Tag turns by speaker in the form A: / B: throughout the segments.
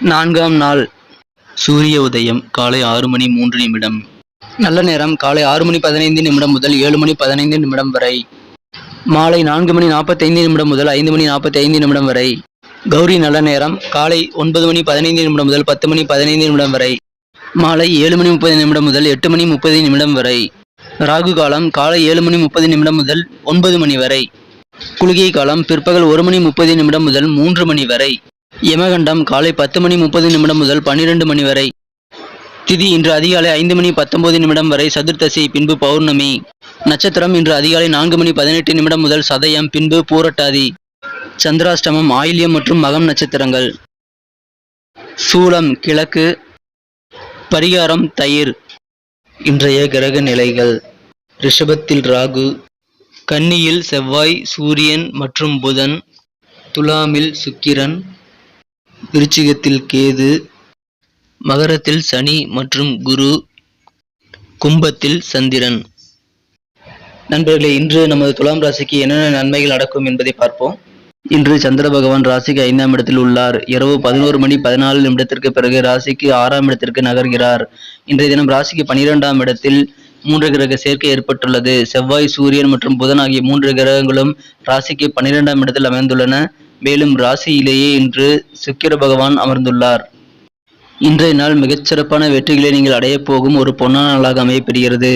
A: நான்காம் நாள்.
B: சூரிய உதயம் காலை ஆறு மணி மூன்று நிமிடம்.
A: நல்ல நேரம் காலை ஆறு மணி பதினைந்து நிமிடம் முதல் ஏழு மணி பதினைந்து நிமிடம் வரை. மாலை நான்கு மணி நாற்பத்தைந்து நிமிடம் முதல் ஐந்து மணி நாற்பத்தி ஐந்து நிமிடம் வரை. கௌரி நல்ல நேரம் காலை ஒன்பது மணி பதினைந்து நிமிடம் முதல் பத்து மணி பதினைந்து நிமிடம் வரை. மாலை ஏழு மணி முப்பது நிமிடம் முதல் எட்டு மணி முப்பது நிமிடம் வரை. ராகு காலம் காலை ஏழு மணி முப்பது நிமிடம் முதல் ஒன்பது மணி வரை. குளிகை காலம் பிற்பகல் ஒரு மணி முப்பது நிமிடம் முதல் மூன்று மணி வரை. யமகண்டம் காலை பத்து மணி முப்பது நிமிடம் முதல் பன்னிரண்டு மணி வரை. திதி இன்று அதிகாலை ஐந்து மணி பத்தொன்பது நிமிடம் வரை சதுர்த்தசி பின்பு பௌர்ணமி. நட்சத்திரம் இன்று அதிகாலை நான்கு மணி பதினெட்டு நிமிடம் முதல் சதயம் பின்பு பூரட்டாதி. சந்திராஷ்டமம் ஆயில்யம் மற்றும் மகம் நட்சத்திரங்கள். சூலம் கிழக்கு. பரிகாரம் தயிர். இன்றைய கிரக நிலைகள். ரிஷபத்தில் ராகு. கன்னியில் செவ்வாய் சூரியன் மற்றும் புதன். துலாமில் சுக்கிரன். விருச்சிகத்தில் கேது மகரத்தில் சனி மற்றும் குரு கும்பத்தில் சந்திரன். நண்பர்களே இன்று நமது துலாம் ராசிக்கு என்னென்ன நன்மைகள் நடக்கும் என்பதை பார்ப்போம். இன்று சந்திர பகவான் ராசிக்கு ஐந்தாம் இடத்தில் உள்ளார். இரவு பதினோரு மணி பதினாலு நிமிடத்திற்கு பிறகு ராசிக்கு ஆறாம் இடத்திற்கு நகர்கிறார். இன்றைய தினம் ராசிக்கு பனிரெண்டாம் இடத்தில் மூன்று கிரக சேர்க்கை ஏற்பட்டுள்ளது. செவ்வாய் சூரியன் மற்றும் புதன் ஆகிய மூன்று கிரகங்களும் ராசிக்கு பனிரெண்டாம் இடத்தில் அமைந்துள்ளன. மேலும் ராசியிலேயே இன்று சுக்கிர பகவான் அமர்ந்துள்ளார். இன்றைய நாள் மிகச்சிறப்பான வெற்றிகளை நீங்கள் அடையப் போகும் ஒரு பொன்னான நாளாக அமையப்பெறுகிறது.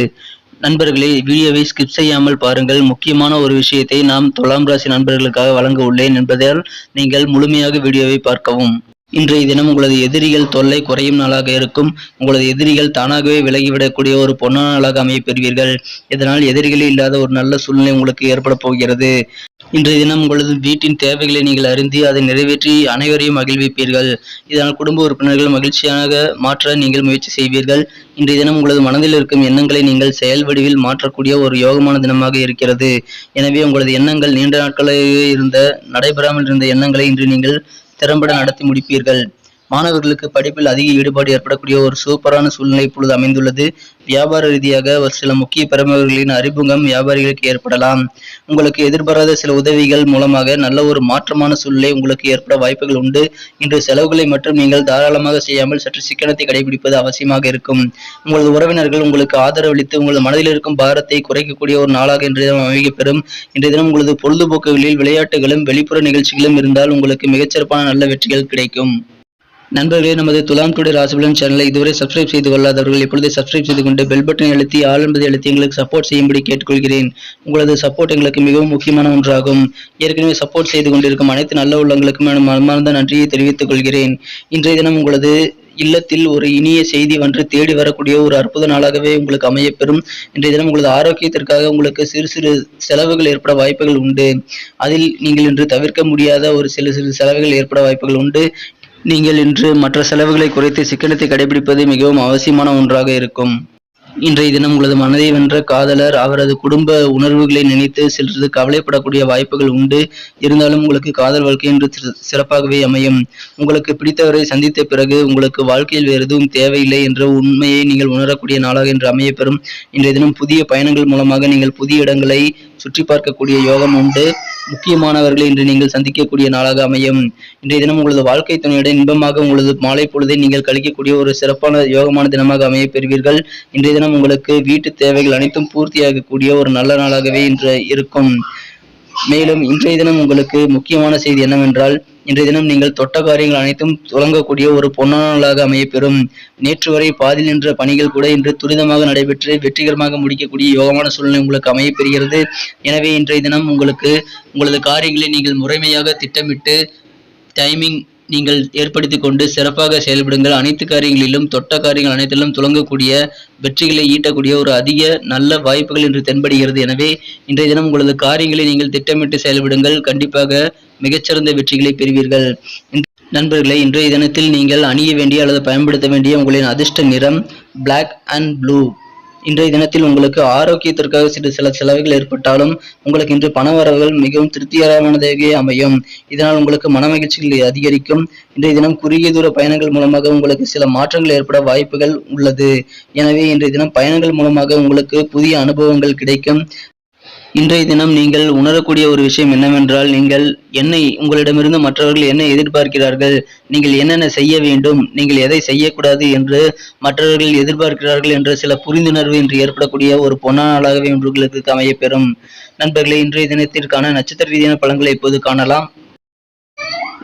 A: நண்பர்களே வீடியோவை ஸ்கிப் செய்யாமல் பாருங்கள். முக்கியமான ஒரு விஷயத்தை நாம் துலாம் ராசி நண்பர்களுக்காக வழங்க உள்ளேன் என்பதால் நீங்கள் முழுமையாக வீடியோவை பார்க்கவும். இன்றைய தினம் உங்களது எதிரிகள் தொல்லை குறையும் நாளாக இருக்கும். உங்களது எதிரிகள் தானாகவே விலகிவிடக்கூடிய ஒரு பொன்னான நாளாக அமையப்பெறுவீர்கள் இதனால் எதிரிகளே இல்லாத ஒரு நல்ல சூழ்நிலை உங்களுக்கு ஏற்பட போகிறது. இன்றைய தினம் உங்களது வீட்டின் தேவைகளை நீங்கள் அறிந்து அதை நிறைவேற்றி அனைவரையும் மகிழ்விப்பீர்கள். இதனால் குடும்ப உறுப்பினர்கள் மகிழ்ச்சியாக மாற்ற நீங்கள் முயற்சி செய்வீர்கள். இன்றைய தினம் உங்களது மனதில் இருக்கும் எண்ணங்களை நீங்கள் செயல் வடிவில் மாற்றக்கூடிய ஒரு யோகமான தினமாக இருக்கிறது. எனவே உங்களது எண்ணங்கள் நீண்ட நாட்களாக இருந்த நடைபெறாமல் இருந்த எண்ணங்களை இன்று நீங்கள் திறம்பட நடத்தி முடிப்பீர்கள். மாணவர்களுக்கு படிப்பில் அதிக ஈடுபாடு ஏற்படக்கூடிய ஒரு சூப்பரான சூழ்நிலை இப்பொழுது அமைந்துள்ளது. வியாபார ரீதியாக ஒரு சில முக்கிய பிரமுகர்களின் அறிமுகம் வியாபாரிகளுக்கு ஏற்படலாம். உங்களுக்கு எதிர்பாராத சில உதவிகள் மூலமாக நல்ல ஒரு மாற்றமான சூழ்நிலை உங்களுக்கு ஏற்பட வாய்ப்புகள் உண்டு. இன்று செலவுகளை மட்டும் நீங்கள் தாராளமாக செய்யாமல் சற்று சிக்கனத்தை கடைபிடிப்பது அவசியமாக இருக்கும். உங்களது உறவினர்கள் உங்களுக்கு ஆதரவளித்து உங்களது மனதில் இருக்கும் பாரத்தை குறைக்கக்கூடிய ஒரு நாளாக இன்றைய தினம் அமைக்கப்பெறும் இன்றைய தினம் உங்களது பொழுதுபோக்குகளில் விளையாட்டுகளும் வெளிப்புற நிகழ்ச்சிகளும் இருந்தால் உங்களுக்கு மிகச்சிறப்பான நல்ல வெற்றிகள் கிடைக்கும். நண்பர்களே நமது துலாம் டுடே ராசிபலன் சேனலை இதுவரை சப்ஸ்கிரைப் செய்து கொள்ளாதவர்கள் இப்பொழுது சப்ஸ்கிரைப் செய்து கொண்டு பெல் பட்டனை அழுத்தி ஆள் என்பதை அழுத்தி எங்களுக்கு சப்போர்ட் செய்யும்படி கேட்டுக்கொள்கிறேன். உங்களது சப்போர்ட் எங்களுக்கு மிகவும் முக்கியமான ஒன்றாகும். ஏற்கனவே சப்போர்ட் செய்து கொண்டிருக்கும் அனைத்து நல்ல உள்ளங்களுக்கும் நான் மனமார்ந்த நன்றியை தெரிவித்துக் கொள்கிறேன். இன்றைய தினம் உங்களது இல்லத்தில் ஒரு இனிய செய்தி ஒன்று தேடி வரக்கூடிய ஒரு அற்புத நாளாகவே உங்களுக்கு அமையப்பெறும். இன்றைய தினம் உங்களது ஆரோக்கியத்திற்காக உங்களுக்கு சிறு சிறு செலவுகள் ஏற்பட வாய்ப்புகள் உண்டு. அதில் நீங்கள் இன்று தவிர்க்க முடியாத ஒரு சில சிறு செலவுகள் ஏற்பட வாய்ப்புகள் உண்டு. நீங்கள் இன்று மற்ற செலவுகளை குறைத்து சிக்கனத்தை கடைபிடிப்பது மிகவும் அவசியமான ஒன்றாக இருக்கும். இன்றைய தினம் உங்களது மனதை வென்ற காதலர் அவரது குடும்ப உணர்வுகளை நினைத்து சிறிது கவலைப்படக்கூடிய வாய்ப்புகள் உண்டு. இருந்தாலும் உங்களுக்கு காதல் வாழ்க்கை என்று சிறப்பாகவே அமையும். உங்களுக்கு பிடித்தவரை சந்தித்த பிறகு உங்களுக்கு வாழ்க்கையில் வேறு எதுவும் தேவையில்லை என்ற உண்மையை நீங்கள் உணரக்கூடிய நாளாக இன்று அமையப்பெறும். இன்றைய தினம் புதிய பயணங்கள் மூலமாக நீங்கள் புதிய இடங்களை சுற்றி பார்க்கக்கூடிய யோகம் உண்டு. முக்கியமானவர்களை இன்று நீங்கள் சந்திக்கக்கூடிய நாளாக அமையும். இன்றைய தினம் உங்களது வாழ்க்கை துணையுடன் இன்பமாக உங்களது மாலை பொழுதை நீங்கள் கழிக்கக்கூடிய ஒரு சிறப்பான யோகமான தினமாக அமையப் பெறுவீர்கள். இன்றைய தினம் உங்களுக்கு வீட்டு தேவைகள் அனைத்தும் பூர்த்தியாகக்கூடிய ஒரு நல்ல நாளாகவே இன்று இருக்கும். மேலும் இன்றைய தினம் உங்களுக்கு முக்கியமான செய்தி என்னவென்றால் இன்றைய தினம் நீங்கள் தொட்ட காரியங்கள் அனைத்தும் தொடங்கக்கூடிய ஒரு பொன்னாளாக அமையப்பெறும். நேற்று வரை பாதியில் நின்ற பணிகள் கூட இன்று துரிதமாக நடைபெற்று வெற்றிகரமாக முடிக்கக்கூடிய யோகமான சூழ்நிலை உங்களுக்கு அமையப்பெறுகிறது. எனவே இன்றைய தினம் உங்களுக்கு உங்களது காரியங்களை நீங்கள் முறைமையாக திட்டமிட்டு டைமிங் நீங்கள் ஏற்படுத்தி கொண்டு சிறப்பாக செயல்படுங்கள். அனைத்து காரியங்களிலும் தொட்ட காரியங்கள் அனைத்திலும் துளங்கக்கூடிய வெற்றிகளை ஈட்டக்கூடிய ஒரு அதிக நல்ல வாய்ப்புகள் இன்று தென்படுகிறது. எனவே இன்றைய தினம் உங்களது காரியங்களை நீங்கள் திட்டமிட்டு செயல்படுங்கள். கண்டிப்பாக மிகச்சிறந்த வெற்றிகளை பெறுவீர்கள். இன்- நண்பர்களே இன்றைய தினத்தில் நீங்கள் அணிய வேண்டிய அல்லது பயன்படுத்த வேண்டிய உங்களின் அதிர்ஷ்ட நிறம் பிளாக் அண்ட் ப்ளூ இன்றைய தினத்தில் உங்களுக்கு ஆரோக்கியத்திற்காக சிறு சில செலவுகள் ஏற்பட்டாலும் உங்களுக்கு இன்று பண வரவுகள் மிகவும் திருப்திகரமானதாக அமையும். இதனால் உங்களுக்கு மன மகிழ்ச்சிகள் அதிகரிக்கும். இன்றைய தினம் குறுகிய தூர பயணங்கள் மூலமாக உங்களுக்கு சில மாற்றங்கள் ஏற்பட வாய்ப்புகள் உள்ளது. எனவே இன்றைய தினம் பயணங்கள் மூலமாக உங்களுக்கு புதிய அனுபவங்கள் கிடைக்கும். இன்றைய தினம் நீங்கள் உணரக்கூடிய ஒரு விஷயம் என்னவென்றால் நீங்கள் என்னை உங்களிடமிருந்து மற்றவர்கள் என்ன எதிர்பார்க்கிறார்கள் நீங்கள் என்னென்ன செய்ய வேண்டும் நீங்கள் எதை செய்யக்கூடாது என்று மற்றவர்கள் எதிர்பார்க்கிறார்கள் என்ற சில புரிந்துணர்வு இன்று ஏற்படக்கூடிய ஒரு பொன்னாளாகவே நாளாகவே இன்று உங்களுக்கு அமையப்பெறும். நண்பர்களே இன்றைய தினத்திற்கான நட்சத்திர ரீதியான பலன்களை இப்போது காணலாம்.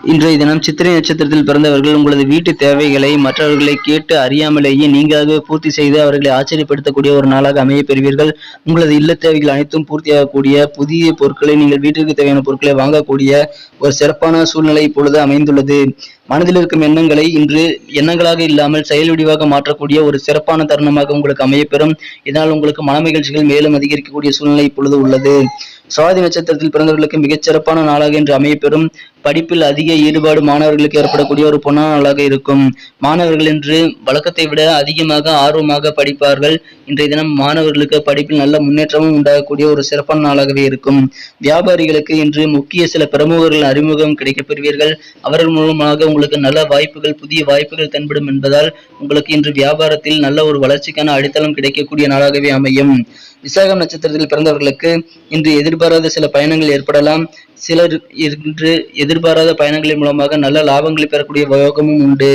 A: இன்றைய தினம் சித்திரை நட்சத்திரத்தில் பிறந்தவர்கள் உங்களது வீட்டு தேவைகளை மற்றவர்களை கேட்டு அறியாமலேயே நீங்களாகவே பூர்த்தி செய்து அவர்களை ஆச்சரியப்படுத்தக்கூடிய ஒரு நாளாக அமைய பெறுவீர்கள். உங்களது இல்ல தேவைகள் அனைத்தும் பூர்த்தியாகக்கூடிய புதிய பொருட்களை நீங்கள் வீட்டிற்கு தேவையான பொருட்களை வாங்கக்கூடிய ஒரு சிறப்பான சூழ்நிலை இப்பொழுது அமைந்துள்ளது. மனதில் இருக்கும் எண்ணங்களை இன்று எண்ணங்களாக இல்லாமல் செயல் வடிவாக மாற்றக்கூடிய ஒரு சிறப்பான தருணமாக உங்களுக்கு அமையப்பெறும். இதனால் உங்களுக்கு மன மகிழ்ச்சிகள் மேலும் அதிகரிக்கக்கூடிய சூழ்நிலை இப்பொழுது உள்ளது. சுவாதி நட்சத்திரத்தில் பிறந்தவர்களுக்கு மிகச் சிறப்பான நாளாக இன்று அமையப்பெறும். படிப்பில் அதிக ஈடுபாடு மாணவர்களுக்கு ஏற்படக்கூடிய ஒரு பொன்னான நாளாக இருக்கும். மாணவர்கள் இன்று வழக்கத்தை விட அதிகமாக ஆர்வமாக படிப்பார்கள். இன்றைய தினம் மாணவர்களுக்கு படிப்பில் நல்ல முன்னேற்றமும் உண்டாகக்கூடிய ஒரு சிறப்பான நாளாகவே இருக்கும். வியாபாரிகளுக்கு இன்று முக்கிய சில பிரமுகர்கள் அறிமுகம் கிடைக்கப் பெறுவீர்கள் அவர்கள் மூலமாக உங்களுக்கு நல்ல வாய்ப்புகள் புதிய வாய்ப்புகள் தென்படும் என்பதால் உங்களுக்கு இன்று வியாபாரத்தில் நல்ல ஒரு வளர்ச்சிக்கான அடித்தளம் கிடைக்கக்கூடிய நாளாகவே அமையும். விசாகம் நட்சத்திரத்தில் பிறந்தவர்களுக்கு இன்று எதிர்பாராத சில பயணங்கள் ஏற்படலாம். சிலர் இன்று எதிர்பாராத பயணங்களின் மூலமாக நல்ல லாபங்களை பெறக்கூடிய யோகமும் உண்டு.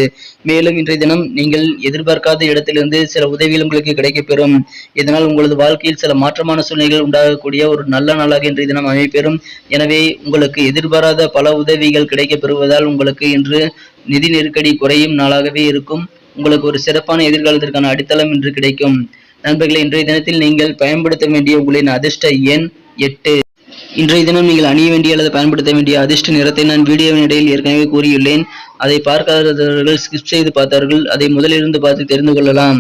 A: மேலும் இன்றைய தினம் நீங்கள் எதிர்பார்க்காத இடத்திலிருந்து சில உதவிகள் உங்களுக்கு கிடைக்கப்பெறும். இதனால் உங்களது வாழ்க்கையில் சில மாற்றமான சூழ்நிலைகள் உண்டாகக்கூடிய ஒரு நல்ல நாளாக இன்றைய தினம் அமைப்பெறும் எனவே உங்களுக்கு எதிர்பாராத பல உதவிகள் கிடைக்கப்பெறுவதால் உங்களுக்கு இன்று நிதி நெருக்கடி குறையும் நாளாகவே இருக்கும். உங்களுக்கு ஒரு சிறப்பான எதிர்காலத்திற்கான அடித்தளம் இன்று கிடைக்கும். நண்பர்களே இன்றைய தினத்தில் நீங்கள் பயன்படுத்த வேண்டிய உங்களின் அதிர்ஷ்ட எண் எட்டு. இன்றைய தினம் நீங்கள் அணிய வேண்டிய அல்லது பயன்படுத்த வேண்டிய அதிர்ஷ்ட நிறத்தை நான் வீடியோவின் இடையில் ஏற்கனவே கூறியுள்ளேன். அதை பார்க்காதவர்கள் ஸ்கிப் செய்து பார்த்தார்கள். அதை முதலிலிருந்து பார்த்து தெரிந்து கொள்ளலாம்.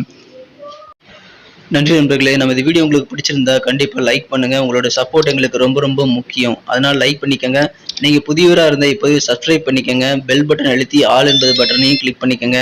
A: நன்றி நண்பர்களே. நமது வீடியோ உங்களுக்கு பிடிச்சிருந்தா கண்டிப்பாக லைக் பண்ணுங்க. உங்களோட சப்போர்ட் எங்களுக்கு ரொம்ப ரொம்ப முக்கியம். அதனால் லைக் பண்ணிக்கோங்க. நீங்க புதியவராக இருந்தால் இப்போது சப்ஸ்கிரைப் பண்ணிக்கோங்க. பெல் பட்டன் அழுத்தி ஆல் என்பது பட்டனையும் கிளிக் பண்ணிக்கோங்க.